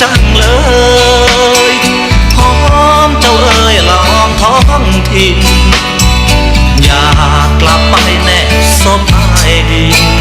จังเลยหอมเจ้าเอ๋ยละอมท้องถิ่นอยากกลับไปแนบสบายดิน